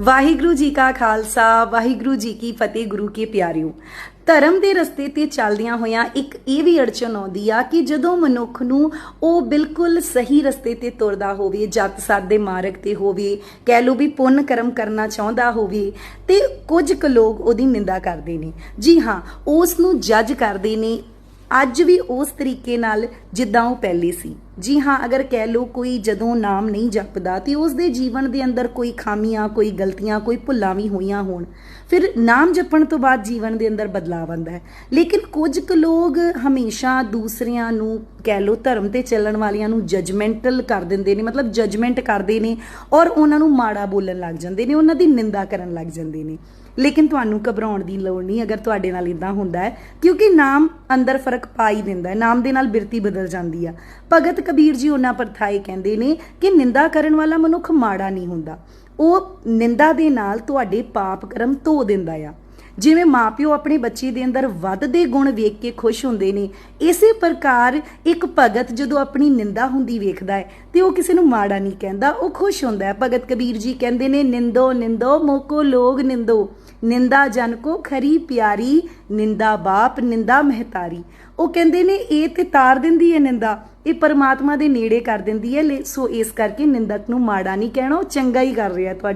ਵਾਹਿਗੁਰੂ ਜੀ ਕਾ ਖਾਲਸਾ, ਵਾਹਿਗੁਰੂ ਜੀ ਕੀ ਫਤਿਹ, ਗੁਰੂ ਕੇ ਪਿਆਰਿਓ। ਧਰਮ ਦੇ ਰਸਤੇ ਤੇ ਚੱਲਦਿਆਂ ਹੋਇਆਂ ਇੱਕ ਇਹ ਵੀ ਅੜਚਨ ਆਉਂਦੀ ਆ ਕਿ ਜਦੋਂ ਮਨੁੱਖ ਨੂੰ ਉਹ ਬਿਲਕੁਲ ਸਹੀ ਰਸਤੇ ਤੇ ਤੁਰਦਾ ਹੋਵੇ, ਜਤ ਸਤ ਦੇ ਮਾਰਗ ਤੇ ਹੋਵੇ, ਕਹਿ ਲਓ ਵੀ ਪੁੰਨ ਕਰਮ ਕਰਨਾ ਚਾਹੁੰਦਾ ਹੋਵੇ, ਤੇ ਕੁਝ ਕੁ ਲੋਕ ਉਹਦੀ ਨਿੰਦਾ ਕਰਦੇ ਨੇ। ਜੀ ਹਾਂ, ਉਸ ਨੂੰ ਜੱਜ ਕਰਦੇ ਨੇ। ਅੱਜ ਵੀ ਉਸ ਤਰੀਕੇ ਨਾਲ ਜਿੱਦਾਂ ਉਹ ਪਹਿਲੇ ਸੀ। ਜੀ ਹਾਂ, ਅਗਰ ਕਹਿ ਲਓ ਕੋਈ ਜਦੋਂ ਨਾਮ ਨਹੀਂ ਜਪਦਾ ਤੇ ਉਸ ਦੇ ਜੀਵਨ ਦੇ ਅੰਦਰ ਕੋਈ ਖਾਮੀਆਂ, ਕੋਈ ਗਲਤੀਆਂ, ਕੋਈ ਭੁੱਲਾਂ ਵੀ ਹੋਈਆਂ ਹੋਣ, ਫਿਰ ਨਾਮ ਜਪਣ ਤੋਂ ਬਾਅਦ ਜੀਵਨ ਦੇ ਅੰਦਰ ਬਦਲਾਅ ਆਉਂਦਾ ਹੈ। ਲੇਕਿਨ ਕੁਝ ਕੁ ਲੋਕ ਹਮੇਸ਼ਾ ਦੂਸਰਿਆਂ ਨੂੰ ਕਹਿ ਲਓ ਧਰਮ ਤੇ ਚੱਲਣ ਵਾਲਿਆਂ ਨੂੰ ਜਜਮੈਂਟਲ ਕਰ ਦਿੰਦੇ ਨੇ, ਮਤਲਬ ਜਜਮੈਂਟ ਕਰਦੇ ਨੇ ਔਰ ਉਹਨਾਂ ਨੂੰ ਮਾੜਾ ਬੋਲਣ ਲੱਗ ਜਾਂਦੇ ਨੇ, ਉਹਨਾਂ ਦੀ ਨਿੰਦਾ ਕਰਨ ਲੱਗ ਜਾਂਦੇ ਨੇ। ਲੇਕਿਨ ਤੁਹਾਨੂੰ ਘਬਰਾਉਣ ਦੀ ਲੋੜ ਨਹੀਂ ਅਗਰ ਤੁਹਾਡੇ ਨਾਲ ਇਦਾਂ ਹੁੰਦਾ ਹੈ, ਕਿਉਂਕਿ ਨਾਮ ਅੰਦਰ ਫ਼ਰਕ ਪਾ ਹੀ ਦਿੰਦਾ ਹੈ, ਨਾਮ ਦੇ ਨਾਲ ਬਿਰਤੀ ਬਦਲ ਜਾਂਦੀ ਆ। ਭਗਤ ਕਬੀਰ ਜੀ ਉਹਨਾਂ ਪਰਥਾਏ ਕਹਿੰਦੇ ਨੇ ਕਿ ਨਿੰਦਾ ਕਰਨ ਵਾਲਾ ਮਨੁੱਖ ਮਾੜਾ ਨਹੀਂ ਹੁੰਦਾ। ਉਹ ਨਿੰਦਾ ਦੇ ਨਾਲ ਤੁਹਾਡੇ ਪਾਪ ਕਰਮ ਧੋ ਦਿੰਦਾ ਆ। ਜਿਵੇਂ ਮਾਪਿਓ ਆਪਣੇ ਬੱਚੇ ਦੇ ਅੰਦਰ ਵੱਧਦੇ ਗੁਣ ਵੇਖ ਕੇ ਖੁਸ਼ ਹੁੰਦੇ ਨੇ, ਇਸੇ ਪ੍ਰਕਾਰ ਇੱਕ ਭਗਤ ਜਦੋਂ ਆਪਣੀ ਨਿੰਦਾ ਹੁੰਦੀ ਵੇਖਦਾ ਹੈ, ਤੇ ਉਹ ਕਿਸੇ ਨੂੰ ਮਾੜਾ ਨਹੀਂ ਕਹਿੰਦਾ, ਉਹ ਖੁਸ਼ ਹੁੰਦਾ ਹੈ। ਭਗਤ ਕਬੀਰ ਜੀ ਕਹਿੰਦੇ ਨੇ, ਨਿੰਦੋ ਨਿੰਦੋ, ਮੋਕੋ ਲੋਗ ਨਿੰਦੋ, ਨਿੰਦਾ ਜਨ ਕੋ ਖਰੀ ਪਿਆਰੀ, ਨਿੰਦਾ ਬਾਪ, ਨਿੰਦਾ ਮਹਤਾਰੀ। ਉਹ ਕਹਿੰਦੇ ਨੇ, ਇਹ ਤੇ ਤਾਰ ਦਿੰਦੀ ਹੈ ਨਿੰਦਾ, ਇਹ ਪਰਮਾਤਮਾ ਦੇ ਨੇੜੇ ਕਰ ਦਿੰਦੀ ਹੈ, ਲੇ- ਸੋ ਇਸ ਕਰਕੇ ਨਿੰਦਕ ਨੂੰ ਮਾੜਾ ਨਹੀਂ ਕਹਿਣਾ, ਉਹ ਚੰਗਾ ਹੀ ਕਰ ਰਿਹਾ ਤੁਹਾਡੇ